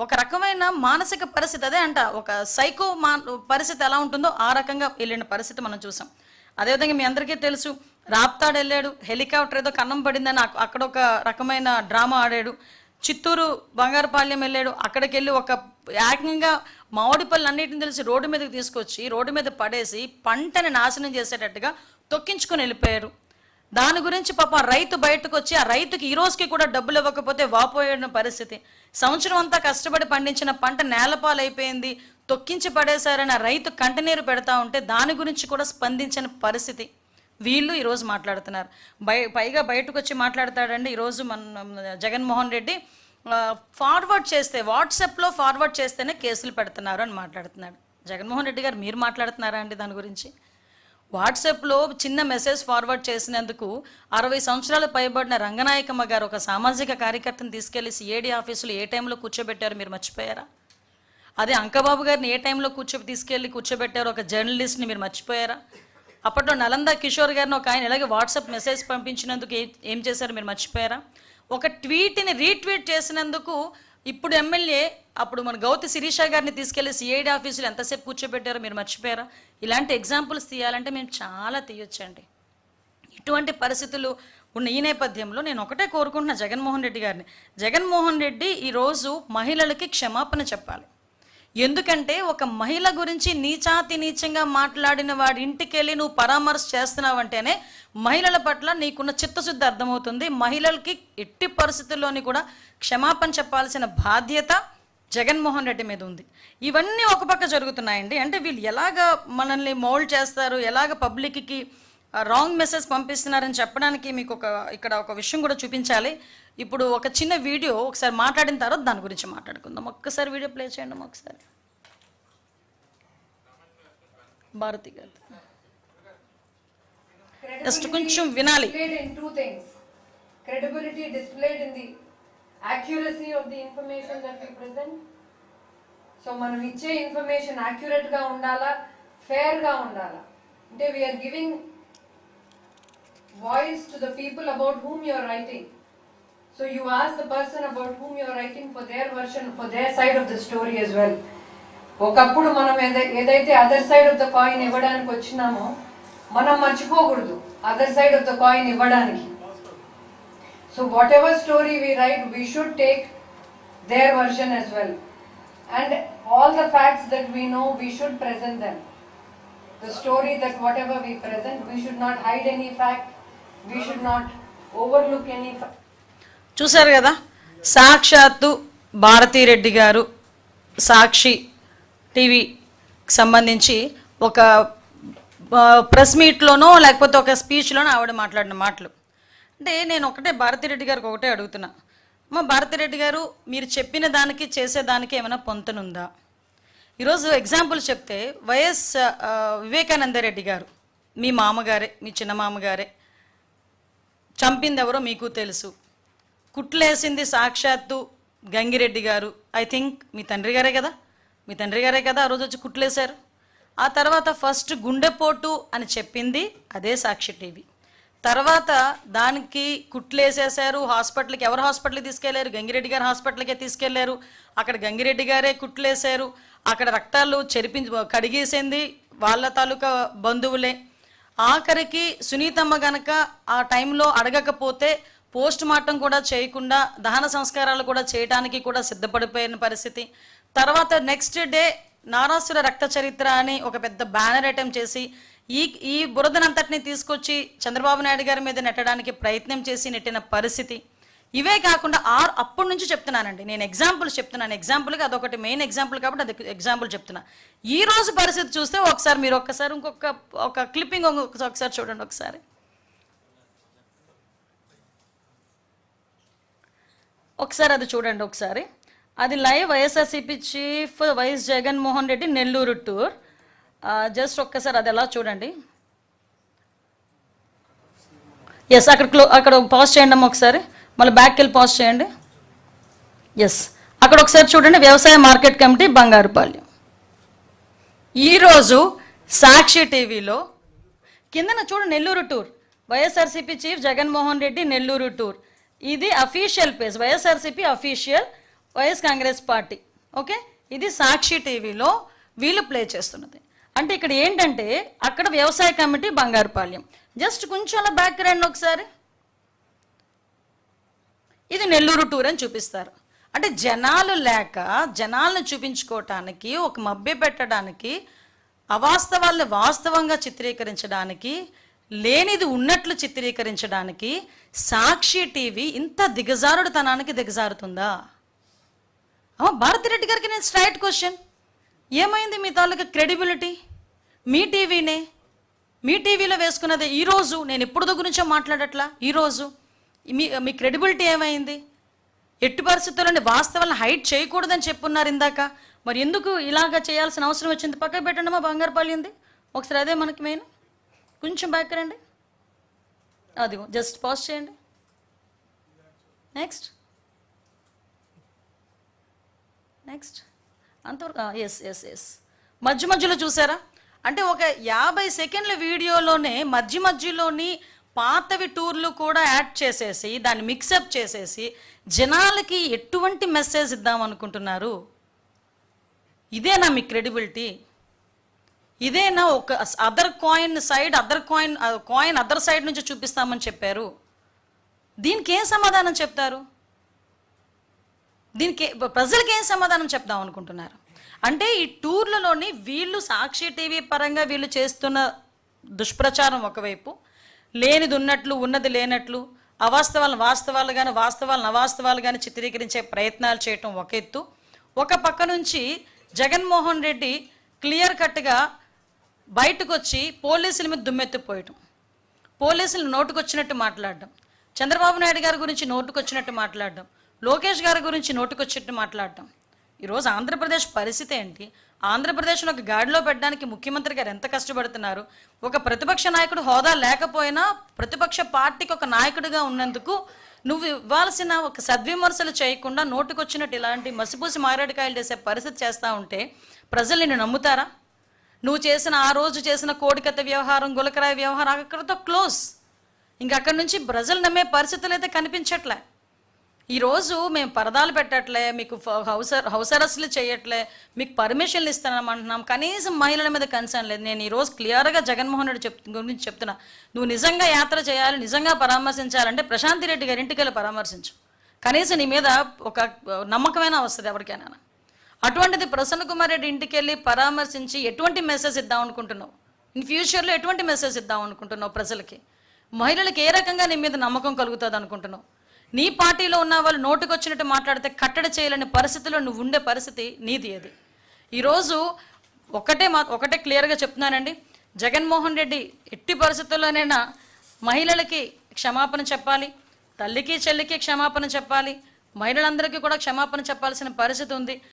ఒక రకమైన మానసిక పరిస్థితి అదే అంట ఒక సైకో మా పరిస్థితి ఎలా ఉంటుందో ఆ రకంగా వెళ్ళిన పరిస్థితి మనం చూసాం. అదేవిధంగా మీ అందరికీ తెలుసు రాప్తాడు వెళ్ళాడు హెలికాప్టర్ ఏదో కన్నం పడిందని అక్కడ ఒక రకమైన డ్రామా ఆడాడు. చిత్తూరు బంగారుపాలెం వెళ్ళాడు అక్కడికి వెళ్ళి ఒక ఏకంగా మామిడి పళ్ళు అన్నిటిని తెలిసి రోడ్డు మీదకి తీసుకొచ్చి రోడ్డు మీద పడేసి పంటని నాశనం చేసేటట్టుగా తొక్కించుకొని వెళ్ళిపోయారు. దాని గురించి పాపం రైతు బయటకు వచ్చి ఆ రైతుకి ఈ రోజుకి కూడా డబ్బులు ఇవ్వకపోతే వాపోయిన పరిస్థితి. సంవత్సరం అంతా కష్టపడి పండించిన పంట నేలపాలైపోయింది తొక్కించి పడేశారని ఆ రైతు కంటనీరు పెడతా ఉంటే దాని గురించి కూడా స్పందించిన పరిస్థితి. వీళ్ళు ఈరోజు మాట్లాడుతున్నారు. బయ పైగా బయటకు వచ్చి మాట్లాడతాడండి. ఈరోజు మన జగన్మోహన్ రెడ్డి ఫార్వర్డ్ చేస్తే వాట్సాప్లో ఫార్వర్డ్ చేస్తేనే కేసులు పెడుతున్నారు అని మాట్లాడుతున్నాడు. జగన్మోహన్ రెడ్డి గారు మీరు మాట్లాడుతున్నారా అండి దాని గురించి? వాట్సాప్లో చిన్న మెసేజ్ ఫార్వర్డ్ చేసినందుకు అరవై సంవత్సరాలు పైబడిన రంగనాయకమ్మ గారు ఒక సామాజిక కార్యకర్తను తీసుకెళ్ళి సిఏడీ ఆఫీసులో ఏ టైంలో కూర్చోబెట్టారు? మీరు మర్చిపోయారా? అదే అంకబాబు గారిని ఏ టైంలో కూర్చో తీసుకెళ్ళి కూర్చోబెట్టారు? ఒక జర్నలిస్ట్ని మీరు మర్చిపోయారా? అప్పట్లో నలంద కిషోర్ గారిని ఒక ఆయన ఇలాగే వాట్సాప్ మెసేజ్ పంపించినందుకు ఏం చేశారు? మీరు మర్చిపోయారా? ఒక ట్వీట్ని రీట్వీట్ చేసినందుకు ఇప్పుడు ఎమ్మెల్యే అప్పుడు మన గౌతి శిరీష గారిని తీసుకెళ్ళి సిఐడి ఆఫీసులు ఎంతసేపు కూర్చోబెట్టారో మీరు మర్చిపోయారా? ఇలాంటి ఎగ్జాంపుల్స్ తీయాలంటే మేము చాలా తీయొచ్చండి. ఇటువంటి పరిస్థితులు ఉన్న ఈ నేపథ్యంలో నేను ఒకటే కోరుకుంటున్నా జగన్మోహన్ రెడ్డి గారిని. జగన్మోహన్ రెడ్డి ఈరోజు మహిళలకి క్షమాపణ చెప్పాలి. ఎందుకంటే ఒక మహిళ గురించి నీచాతి నీచంగా మాట్లాడిన వాడి ఇంటికి వెళ్ళి నువ్వు పరామర్శ చేస్తున్నావంటేనే మహిళల పట్ల నీకున్న చిత్తశుద్ధి అర్థమవుతుంది. మహిళలకి ఎట్టి పరిస్థితుల్లోని కూడా క్షమాపణ చెప్పాల్సిన బాధ్యత జగన్మోహన్ రెడ్డి మీద ఉంది. ఇవన్నీ ఒక పక్క జరుగుతున్నాయండి. అంటే వీళ్ళు ఎలాగ మనల్ని మౌల్డ్ చేస్తారు ఎలాగ పబ్లిక్కి రాంగ్ మెసేజ్ పంపిస్తున్నారని చెప్పడానికి మీకు ఒక ఇక్కడ ఒక విషయం కూడా చూపించాలి. ఇప్పుడు ఒక చిన్న వీడియో ఒకసారి మాట్లాడిన తర్వాత దాని గురించి మాట్లాడుకుందాం. ఒక్కసారి వీడియో ప్లే చేయండి ఒకసారి. భారతి గారు. జస్ట్ కొంచెం వినాలి. Credibility displayed in the accuracy of the information that of present so మనం ఇచ్చే ఇన్ఫర్మేషన్ యాక్యురేట్గా ఉండాలా? ఫేర్గా ఉండాలా? అంటే we're giving voice to the people about whom you're writing so you as the person about whom you're writing for their version for their side of the story as well ఒకప్పుడు మనం ఏదైతే other side of the coin ఇవ్వడానికి వచ్చినామో మనం మర్చిపోకూడదు. Other side of the coin ఇవ్వడానికి. So whatever story we write we should take their version as well and all the facts that we know we should present them the story that whatever we present, we should not hide any fact we should not overlook any fact. చూశారు కదా? సాక్షాత్తు భారతీరెడ్డి గారు సాక్షి టీవీకి సంబంధించి ఒక press మీట్లోనో లేకపోతే ఒక స్పీచ్లోనో ఆవిడ మాట్లాడిన మాటలు. అంటే నేను ఒకటే భారతిరెడ్డి గారికి ఒకటే అడుగుతున్నా. మా భారతిరెడ్డి గారు మీరు చెప్పిన దానికి చేసేదానికి ఏమైనా పొంతనుందా? ఈరోజు ఎగ్జాంపుల్ చెప్తే వైఎస్ వివేకానందరెడ్డి వివేకానంద రెడ్డి గారు మీ మామగారే మీ చిన్న మామగారే చంపింది ఎవరో మీకు తెలుసు. కుట్లేసింది సాక్షాత్తు గంగిరెడ్డి గారు. ఐ థింక్ మీ తండ్రి గారే కదా? మీ తండ్రి గారే కదా ఆ రోజు వచ్చి కుట్లేశారు? ఆ తర్వాత ఫస్ట్ గుండెపోటు అని చెప్పింది అదే సాక్షి టీవీ. తర్వాత దానికి కుట్లేసేసారు హాస్పిటల్కి ఎవరు హాస్పిటల్కి తీసుకెళ్ళారు? గంగిరెడ్డి గారు హాస్పిటల్కే తీసుకెళ్ళారు. అక్కడ గంగిరెడ్డి గారే కుట్లేశారు. అక్కడ రక్తాలు చెరిపించి కడిగేసింది వాళ్ళ తాలూకా బంధువులే. ఆఖరికి సునీతమ్మ గనక ఆ టైంలో అడగకపోతే పోస్ట్ మార్టం కూడా చేయకుండా దహన సంస్కారాలు కూడా చేయడానికి కూడా సిద్ధపడిపోయిన పరిస్థితి. తర్వాత నెక్స్ట్ డే నారాసుర రక్త చరిత్ర అని ఒక పెద్ద బ్యానర్ అటెంప్ చేసి ఈ ఈ బురదనంతటిని తీసుకొచ్చి చంద్రబాబు నాయుడు గారి మీద నెట్టడానికి ప్రయత్నం చేసి నెట్టిన పరిస్థితి. ఇవే కాకుండా ఆ అప్పటి నుంచి చెప్తున్నానండి. నేను ఎగ్జాంపుల్ చెప్తున్నాను. ఎగ్జాంపుల్గా అదొకటి మెయిన్ ఎగ్జాంపుల్ కాబట్టి అది ఎగ్జాంపుల్ చెప్తున్నా. ఈ రోజు పరిస్థితి చూస్తే ఒకసారి మీరు ఒక్కసారి ఇంకొక ఒక క్లిప్పింగ్ ఒకసారి చూడండి ఒకసారి. ఒకసారి అది చూడండి ఒకసారి. అది live YSRCP chief YS Jaganmohan Reddy Nellore tour. Just ఒక్కసారి అది ఎలా చూడండి. ఎస్ అక్కడ క్లో అక్కడ పాజ్ చేయండి అమ్మ ఒకసారి. మళ్ళీ బ్యాక్ వెళ్ళి పాజ్ చేయండి. ఎస్ అక్కడ ఒకసారి చూడండి వ్యవసాయ మార్కెట్ కమిటీ బంగారుపాలెం ఈరోజు సాక్షి టీవీలో కిందన చూడు Nellore tour. YSRCP chief Jaganmohan Reddy Nellore tour. ఇది official page YSRCP official YS Congress party. Okay ఇది సాక్షి టీవీలో వీళ్ళు ప్లే చేస్తున్నది. అంటే ఇక్కడ ఏంటంటే అక్కడ వ్యవసాయ కమిటీ బంగారుపాలెం. జస్ట్ కొంచెం అలా బ్యాక్గ్రౌండ్ ఒకసారి. ఇది నెల్లూరు టూర్ అని చూపిస్తారు. అంటే జనాలు లేక జనాలను చూపించుకోవటానికి ఒక మభ్య పెట్టడానికి అవాస్తవాల్ని వాస్తవంగా చిత్రీకరించడానికి లేనిది ఉన్నట్లు చిత్రీకరించడానికి సాక్షి టీవీ ఇంత దిగజారుడుతనానికి దిగజారుతుందా? భారతి భారతిరెడ్డి గారికి నేను స్ట్రైట్ క్వశ్చన్ ఏమైంది మీ తాలూకా క్రెడిబిలిటీ? మీ టీవీనే? మీ టీవీలో వేసుకున్నది ఈరోజు నేను ఎప్పుడు గురించో మాట్లాడట్లా? ఈరోజు మీ మీ క్రెడిబిలిటీ ఏమైంది? ఎట్టి పరిస్థితుల్లోని వాస్తవాలను హైట్ చేయకూడదని చెప్పున్నారు ఇందాక. మరి ఎందుకు ఇలాగా చేయాల్సిన అవసరం వచ్చింది? పక్కకు పెట్టండి మా బంగారుపల్లి ఉంది ఒకసారి అదే మనకి మెయిన్. కొంచెం బ్యాక్ రండి. అదిగో జస్ట్ పాజ్ చేయండి. నెక్స్ట్ నెక్స్ట్ అంతవరకు ఎస్ ఎస్ ఎస్ మధ్య మధ్యలో చూసారా? అంటే ఒక యాభై సెకండ్ల వీడియోలోనే మధ్య మధ్యలోని పాతవి టూర్లు కూడా యాడ్ చేసేసి దాన్ని మిక్సప్ చేసేసి జనాలకి ఎటువంటి మెసేజ్ ఇద్దాం అనుకుంటున్నారు ఇదేనా మీ క్రెడిబిలిటీ ఇదేనా ఒక other coin side other coin coin other side నుంచి చూపిస్తామని చెప్పారు. దీనికి ఏం సమాధానం చెప్తారు? దీనికి ప్రజలకి ఏం సమాధానం చెప్దాం అనుకుంటున్నారు? అంటే ఈ టూర్లలోని వీళ్ళు సాక్షి టీవీ పరంగా వీళ్ళు చేస్తున్న దుష్ప్రచారం ఒకవైపు లేనిది ఉన్నట్లు ఉన్నది లేనట్లు అవాస్తవాలను వాస్తవాలు కానీ వాస్తవాలను అవాస్తవాలు కానీ చిత్రీకరించే ప్రయత్నాలు చేయటం ఒక ఎత్తు. ఒక పక్క నుంచి జగన్మోహన్ రెడ్డి క్లియర్ కట్గా బయటకు వచ్చి పోలీసుల మీద దుమ్మెత్తిపోయటం పోలీసులు నోటుకొచ్చినట్టు మాట్లాడడం చంద్రబాబు నాయుడు గారి గురించి నోటుకొచ్చినట్టు మాట్లాడడం లోకేష్ గారి గురించి నోటుకొచ్చినట్టు మాట్లాడటం ఈరోజు ఆంధ్రప్రదేశ్ పరిస్థితి ఏంటి? ఆంధ్రప్రదేశ్ను ఒక గాడిలో పెట్టడానికి ముఖ్యమంత్రి గారు ఎంత కష్టపడుతున్నారు? ఒక ప్రతిపక్ష నాయకుడు హోదా లేకపోయినా ప్రతిపక్ష పార్టీకి ఒక నాయకుడిగా ఉన్నందుకు నువ్వు ఇవ్వాల్సిన ఒక సద్విమర్శలు చేయకుండా నోటుకొచ్చినట్టు ఇలాంటి మసిపూసి మారేడుకాయలు చేసే పరిస్థితి చేస్తూ ఉంటే ప్రజలు నిన్ను నమ్ముతారా? నువ్వు చేసిన ఆ రోజు చేసిన కోడికత్త వ్యవహారం గులకరాయ వ్యవహారం అక్కడితో క్లోజ్. ఇంక అక్కడి నుంచి ప్రజలు నమ్మే పరిస్థితులు అయితే కనిపించట్లే. ఈరోజు మేము పరదాలు పెట్టట్లే మీకు ఫ- హౌస్ హౌస్ చేయట్లే మీకు పర్మిషన్లు ఇస్తానమంటున్నాం కనీసం మహిళల మీద కన్సర్న్ లేదు. నేను ఈరోజు క్లియర్గా జగన్మోహన్ రెడ్డి చెప్ గురించి చెప్తున్నా. నువ్వు నిజంగా యాత్ర చేయాలి నిజంగా పరామర్శించాలంటే ప్రశాంతి రెడ్డి గారి ఇంటికి వెళ్ళి పరామర్శించు. కనీసం నీ మీద ఒక నమ్మకమైన వస్తుంది ఎవరికైనా. అటువంటిది ప్రసన్న కుమార్ రెడ్డి ఇంటికి వెళ్ళి పరామర్శించి ఎటువంటి మెసేజ్ ఇద్దాం అనుకుంటున్నావు? ఇన్ ఫ్యూచర్లో ఎటువంటి మెసేజ్ ఇద్దాం అనుకుంటున్నావు ప్రజలకి? మహిళలకు ఏ రకంగా నీ మీద నమ్మకం కలుగుతుంది అనుకుంటున్నావు? నీ పార్టీలో ఉన్న వాళ్ళు నోటుకొచ్చినట్టు మాట్లాడితే కట్టడి చేయలేని పరిస్థితిలో నువ్వు ఉండే పరిస్థితి నీది అది ఈరోజు ఒకటే మా ఒకటే క్లియర్గా చెప్తున్నానండి. జగన్మోహన్ రెడ్డి ఎట్టి పరిస్థితుల్లోనైనా మహిళలకి క్షమాపణ చెప్పాలి తల్లికి చెల్లికి క్షమాపణ చెప్పాలి మహిళలందరికీ కూడా క్షమాపణ చెప్పాల్సిన పరిస్థితి ఉంది.